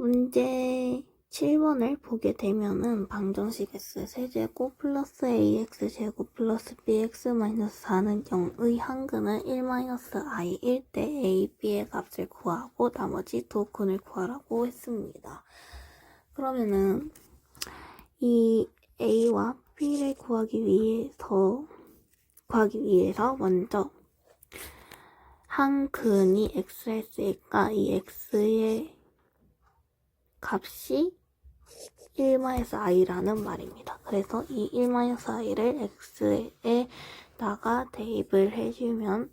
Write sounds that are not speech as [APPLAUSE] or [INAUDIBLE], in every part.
문제 7번을 보게 되면은 방정식 x 세제곱 플러스 ax 제곱 플러스 bx 마이너스 4는 0의 한근은 1 마이너스 i일 때 a, b의 값을 구하고 나머지 두 근을 구하라고 했습니다. 그러면은 이 a와 b를 구하기 위해서 구하기 위해서 먼저 한 근이 x였으니까 이 x의 값이 1-i라는 말입니다. 그래서 이 1-i를 x에다가 대입을 해주면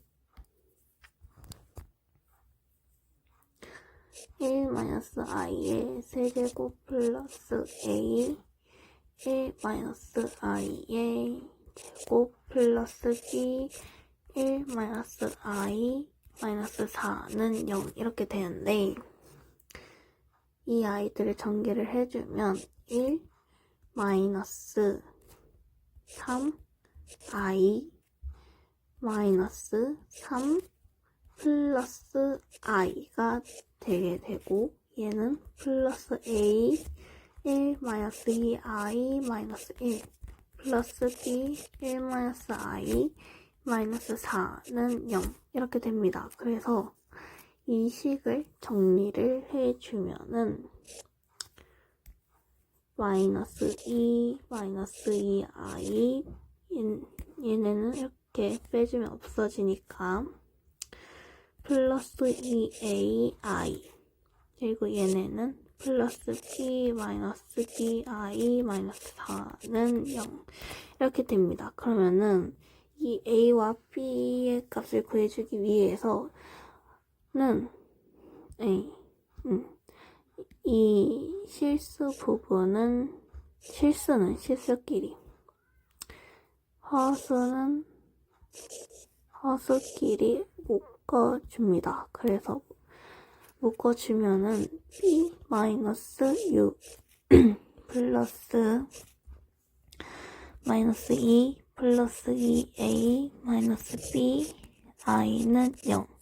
1-i의 세제곱 플러스 a 1-i의 제곱 플러스 b 1-i 마이너스 4는 0 이렇게 되는데 이 아이들을 전개를 해주면 1 마이너스 3 i 마이너스 3 플러스 i가 되게 되고 얘는 플러스 a 1 마이너스 2i 마이너스 1 플러스 b 1 마이너스 i 마이너스 4는 0 이렇게 됩니다. 그래서 이 식을 정리를 해주면은 마이너스 2, 마이너스 2i 얘네는 이렇게 빼주면 없어지니까 플러스 2ai 그리고 얘네는 플러스 b 마이너스 bi 마이너스 4는 0 이렇게 됩니다. 그러면은 이 a와 b의 값을 구해주기 위해서 는 네, 음, 이 실수 부분은 실수는 실수끼리. 허수는 허수끼리 묶어줍니다. 그래서 묶어주면은 b 마이너스 6 [CLEARS THROAT] 플러스 마이너스 2 플러스 2a 마이너스 b i는 0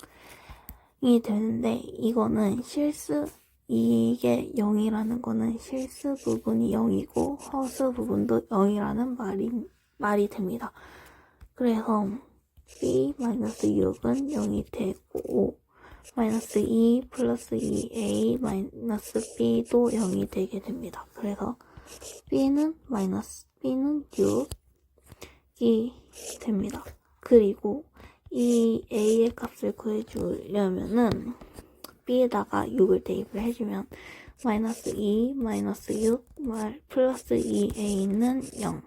이 되는데 이거는 실수 이게 0이라는 거는 실수 부분이 0이고 허수 부분도 0이라는 말이 말이 됩니다. 그래서 b-6은 0이 되고 마이너스 2 플러스 2a 마이너스 b도 0이 되게 됩니다. 그래서 b는 마이너스 b는 6이 됩니다. 그리고 이 a의 값을 구해주려면은 b에다가 6을 대입을 해주면 마이너스 2 마이너스 6 플러스 2a는 0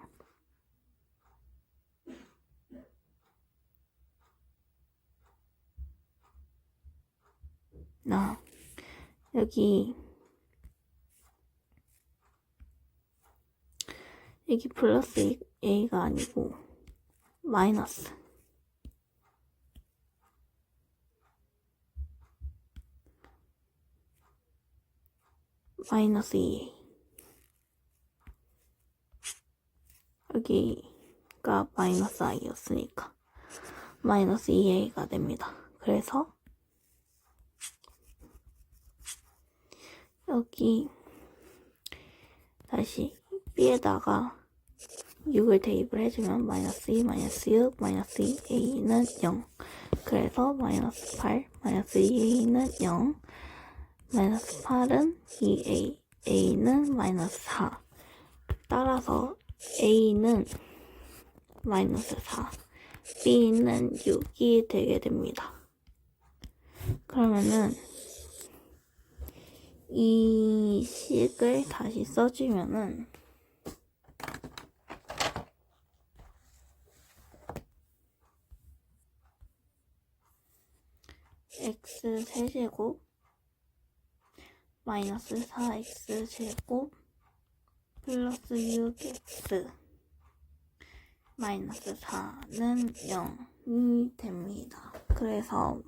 나, 여기, 여기 플러스 a가 아니고, 마이너스. 마이너스 2a. 여기가 마이너스 i였으니까, 마이너스 2a가 됩니다. 그래서, 여기 다시 b에다가 6을 대입을 해주면 마이너스 2, 마이너스 6, 마이너스 2a는 0 그래서 마이너스 8, 마이너스 2a는 0 마이너스 8은 2a, a는 마이너스 4 따라서 a는 마이너스 4 b는 6이 되게 됩니다. 그러면은 이 식을 다시 써주면은 x 세제곱 마이너스 4x 제곱 플러스 6x 마이너스 4는 0이 됩니다. 그래서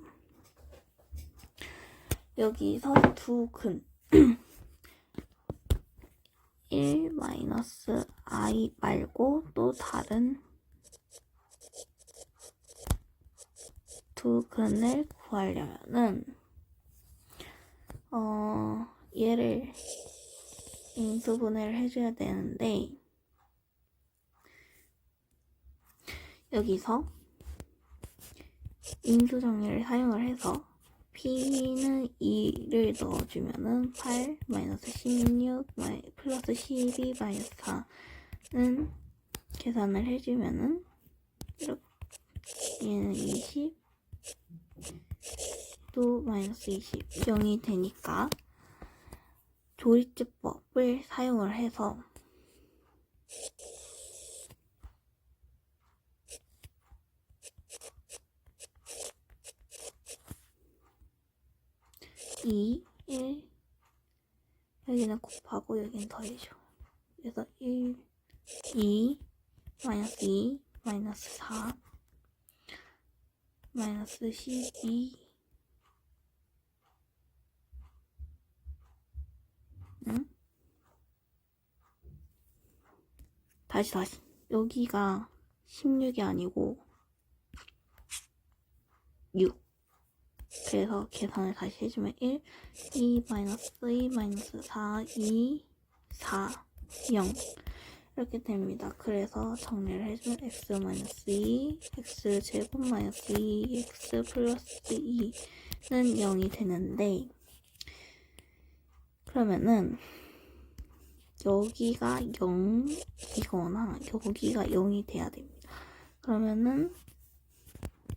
여기서 두 근, [CLEARS THROAT] 1 마이너스 i 말고 또 다른 두 근을 구하려면은 어 얘를 인수분해를 해줘야 되는데 여기서 인수정리를 사용을 해서 P는 2를 넣어주면은 8 마이너스 16 마이, 플러스 12 마이너스 4는 계산을 해주면은 이렇게 얘는 20 또 마이너스 20 0이 되니까 조리제법을 사용을 해서 이, 1 여기는 곱하고 여기는 더해줘. 그래서 1, 2 마이너스 2 마이너스 4 마이너스 12 다시 다시. 여기가 16이 아니고 6 그래서 계산을 다시 해주면 1 2 마이너스 2 마이너스 4 2 4 0 이렇게 됩니다. 그래서 정리를 해주면 x 마이너스 2 x 제곱 마이너스 2 x 플러스 2는 0이 되는데 그러면은 여기가 0이거나 여기가 0이 돼야 됩니다. 그러면은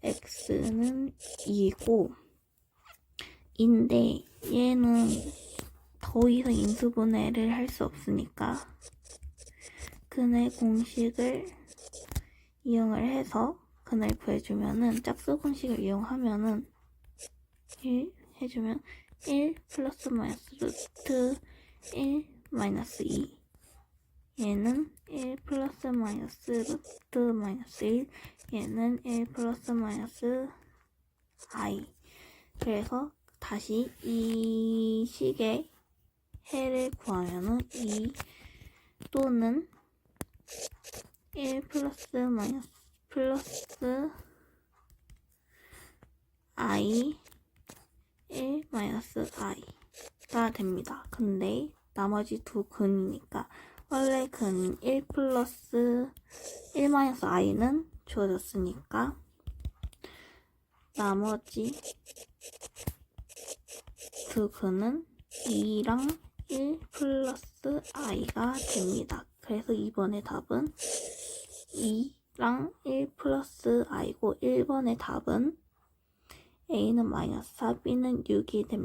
x는 2고 인데 얘는 더 이상 인수분해를 할 수 없으니까 근의 공식을 이용을 해서 근을 구해주면은 짝수 공식을 이용하면은 1 해주면 1 플러스 마이너스 루트 1 마이너스 2 얘는 1 플러스 마이너스 루트 마이너스 1 얘는 1 플러스 마이너스 i 그래서 다시 이 식의 해를 구하면은 2 또는 1 플러스 마이너스 플러스 i 1 마이너스 i가 됩니다. 근데 나머지 두 근이니까 원래 근 1 플러스 1 마이너스 i는 주어졌으니까 나머지 두 근은 2랑 1 플러스 i가 됩니다. 그래서 이번의 답은 2랑 1 플러스 i고 1번의 답은 a는 마이너스 4, b는 6이 됩니다.